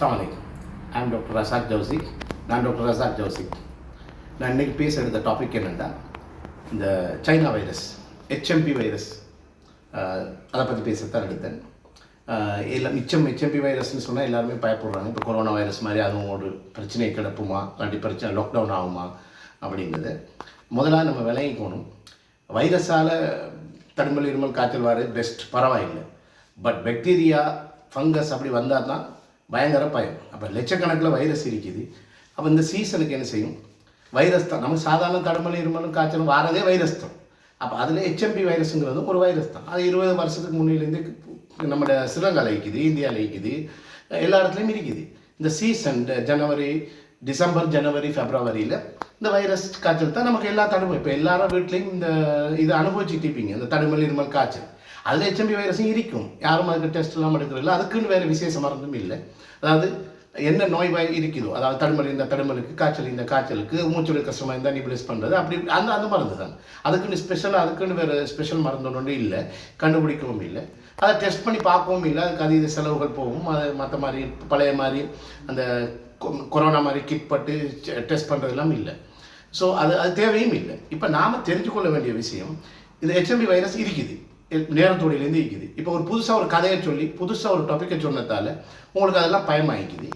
அஸ்ஸலாமு அலைக்கும் I'm doctor Razak ஜவுசிக் நான் டாக்டர் ரசாக் ஜவுசிக் நான் இன்றைக்கி பேச எடுத்த டாபிக் என்னென்னா இந்த சைனா வைரஸ் ஹெச்எம்பி வைரஸ் அதை பற்றி பேசத்தான் எடுத்தேன். எல்லாம் மிச்சம் ஹெச்எம்பி வைரஸ்னு சொன்னால் எல்லாருமே பயப்படுறாங்க. இப்போ கொரோனா வைரஸ் மாதிரி அதுவும் ஒரு பிரச்சனை கிடப்புமா? இல்லாட்டி பிரச்சனை லாக்டவுன் ஆகுமா? அப்படின்றது முதலாக நம்ம விளங்கிக்கணும். வைரஸால் தடுமல் இருமல் காய்ச்சல் வர பெஸ்ட் பரவாயில்லை. பட் பாக்டீரியா ஃபங்கஸ் அப்படி வந்தால் தான் பயங்கர பயம் அப்போ லட்சக்கணக்கில் வைரஸ் இருக்குது. அப்போ இந்த சீசனுக்கு என்ன செய்யும்? வைரஸ் தான். நம்ம சாதாரண தடுமல் இருமலும் காய்ச்சலும் வாரதே வைரஸ் தான். அப்போ அதில் ஹெச்எம்பி வைரஸுங்கிறதும் ஒரு வைரஸ் தான். அது இருபது வருஷத்துக்கு முன்னிலேருந்து நம்மளோட ஸ்ரீலங்காவில் இருக்குது இந்தியாவில் இருக்குது. எல்லா இடத்துலையும் இருக்குது. இந்த சீசன் ஜனவரி டிசம்பர் ஜனவரி ஃபெப்ரவரியில் இந்த வைரஸ் காய்ச்சல் தான் நமக்கு எல்லா தடுமை இப்போ எல்லாரும் வீட்லேயும் இந்த இதை அனுபவிச்சுட்டு இருப்பீங்க. இந்த தடுமல் இருமல் காய்ச்சல். அதில் ஹெச்எம்பி வைரஸும் இருக்கும். யாரும் அதுக்கு டெஸ்ட் எல்லாம் எடுக்கிறதில்ல. அதுக்குன்னு வேறு விசேஷ மருந்தும் இல்லை. அதாவது என்ன நோய் வாய் இருக்குதோ அதாவது தடுமல் இந்த தடுமலுக்கு காய்ச்சல் இந்த காய்ச்சலுக்கு மூச்சுடைய கஷ்டமாக இருந்தால் நிபிளைஸ் பண்ணுறது அப்படி அந்த அந்த மருந்து தான் அதுக்குன்னு ஸ்பெஷலாக அதுக்குன்னு வேறு ஸ்பெஷல் மருந்து ஒன்று இல்லை. கண்டுபிடிக்கவும் இல்லை. அதை டெஸ்ட் பண்ணி பார்க்கவும் இல்லை. அதுக்கு அதீத செலவுகள் போகும். அது மற்ற மாதிரி பழைய மாதிரி அந்த கொ- கொரோனா மாதிரி கிட் பட்டு டெஸ்ட் பண்ணுறதெல்லாம் இல்லை. ஸோ அது அது தேவையும் இல்லை. இப்போ நாம் தெரிஞ்சுக்கொள்ள வேண்டிய விஷயம் இந்த ஹெச்எம்பி வைரஸ் இருக்குது. நேரத்தோடையிலேருந்து இருக்குது இப்போ ஒரு புதுசாக ஒரு கதையை சொல்லி புதுசாக ஒரு டாப்பிக்கை சொன்னதால உங்களுக்கு அதெல்லாம் பயமாயிக்குது.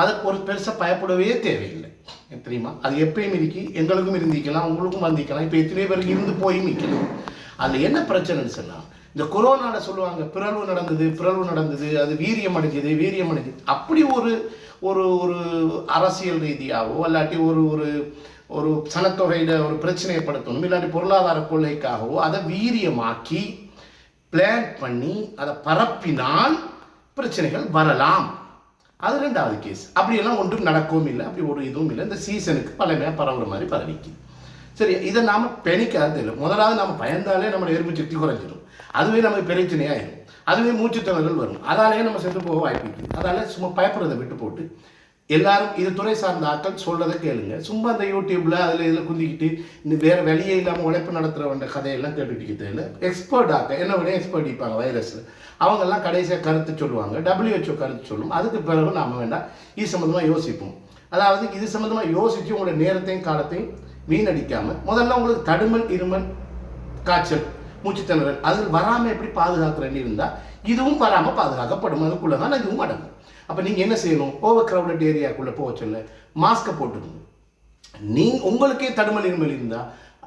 அதுக்கு ஒரு பெருசாக பயப்படவே தேவையில்லை. தெரியுமா? அது எப்பயும் இருக்கு எங்களுக்கும் இருந்திக்கலாம் உங்களுக்கும் வந்திக்கலாம் இப்போ எத்தனை பேருக்கு இருந்து போய் நிற்கலாம் அதில் என்ன பிரச்சனைன்னு சொன்னால் இந்த கொரோனாவில் சொல்லுவாங்க பிறழ்வு நடந்தது பிறழ்வு நடந்தது அது வீரியம் அடைஞ்சது வீரியம் அடைஞ்சது. அப்படி ஒரு ஒரு ஒரு அரசியல் ரீதியாகவோ இல்லாட்டி ஒரு ஒரு ஒரு சனத்தொகையில் ஒரு பிரச்சனையை படுத்தணும் இல்லாட்டி பொருளாதார கொள்ளைக்காகவோ அதை வீரியமாக்கி பிளான் பண்ணி அதை பரப்பினால் பிரச்சனைகள் வரலாம். அது ரெண்டாவது கேஸ் அப்படியெல்லாம் ஒன்றும் நடக்கவும் இல்லை. அப்படி ஒரு இதுவும் இல்லை. இந்த சீசனுக்கு பழமையாக பரவுற மாதிரி பரவிக்கு. சரி இதை நாம் பெணிக்காது இல்லை. முதலாவது நம்ம பயந்தாலே நம்ம எறும்பு சக்தி குறைஞ்சிடும் அதுவே நமக்கு பிரச்சனையாயிடும் அதுவே மூச்சுத்திணறல் வரும். அதாலேயே நம்ம சென்று போக வாய்ப்பு இருக்குது. அதால சும்மா பயப்படுறதை விட்டு போட்டு எல்லாரும் இது துறை சார்ந்த ஆட்கள் சொல்றதை கேளுங்க. சும்மா அந்த யூடியூப்ல அதில் இதில் குந்திக்கிட்டு இந்த வேற வெளியே இல்லாமல் உழைப்பு நடத்துகிறவன்ற கதையெல்லாம் கேட்டுக்கிட்டு தெரியல எக்ஸ்பர்ட் ஆக்க என்ன விட எக்ஸ்பர்ட் இருப்பாங்க வைரஸில் அவங்கெல்லாம் கடைசியாக கருத்து சொல்லுவாங்க. டபிள்யூஹெச்ஓ கருத்து சொல்லும். அதுக்கு பிறகு நாம வேண்டாம் இது சம்மந்தமாக யோசிப்போம். அதாவது இது சம்மந்தமாக யோசிச்சு உங்களோட நேரத்தையும் காலத்தையும் வீணடிக்காமல் முதல்ல உங்களுக்கு தடுமல் இருமல் காய்ச்சல் மூச்சுத்திணறல் அது வராமல் எப்படி பாதுகாக்கிறேன்னு இருந்தால் இதுவும் வராமல் பாதுகாக்கப்படும். அதுக்குள்ளே தான் இதுவும் அடங்கும். அப்போ நீங்கள் என்ன செய்யணும்? ஓவர் க்ரௌடட் ஏரியாக்குள்ளே போக சொல்ல. மாஸ்க்கை போட்டுக்கணும். நீ உங்களுக்கே தடுமல் இருமல் இருந்தால்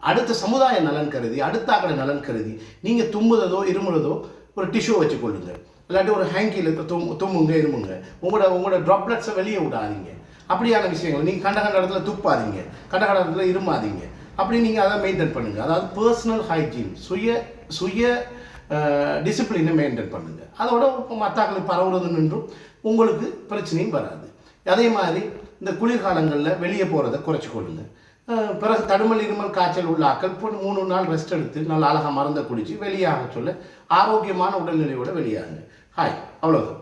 அடுத்த சமுதாய நலன் கருதி அடுத்த ஆக்கட நலன் கருதி நீங்கள் தும்முறதோ இருமுறதோ ஒரு டிஷ்யூ வச்சுக்கொள்ளுங்க இல்லாட்டி ஒரு ஹேங்கியில் தும் தும்முங்க இருமுங்க. உங்களோட உங்களோட ட்ராப்லெட்ஸை வெளியே விடாதீங்க. அப்படியான விஷயங்கள் நீங்கள் கண்ட கண்ட இடத்துல துப்பாதீங்க. கண்ட கண்ட இடத்துல இருமாதீங்க அப்படி நீங்கள் அதை மெயின்டைன் பண்ணுங்கள் அதாவது பர்சனல் ஹைஜீன் சுய சுய டிசிப்ளினை மெயின்டைன் பண்ணுங்கள் அதோட மற்றாக்களுக்கு பரவுறது நின்றும். உங்களுக்கு பிரச்சனையும் வராது. அதே மாதிரி இந்த குளிர்காலங்களில் வெளியே போகிறத குறைச்சி கொள்ளுங்கள் பிறகு தடுமல் இருமல் காய்ச்சல் உள்ள ஆக்கள் இப்போ மூணு நாள் ரெஸ்ட் எடுத்து நல்லா அழகாக மருந்தை குடித்து வெளியாக சொல்ல ஆரோக்கியமான உடல்நிலையோட வெளியாகுங்க ஹாய் அவ்வளோதான்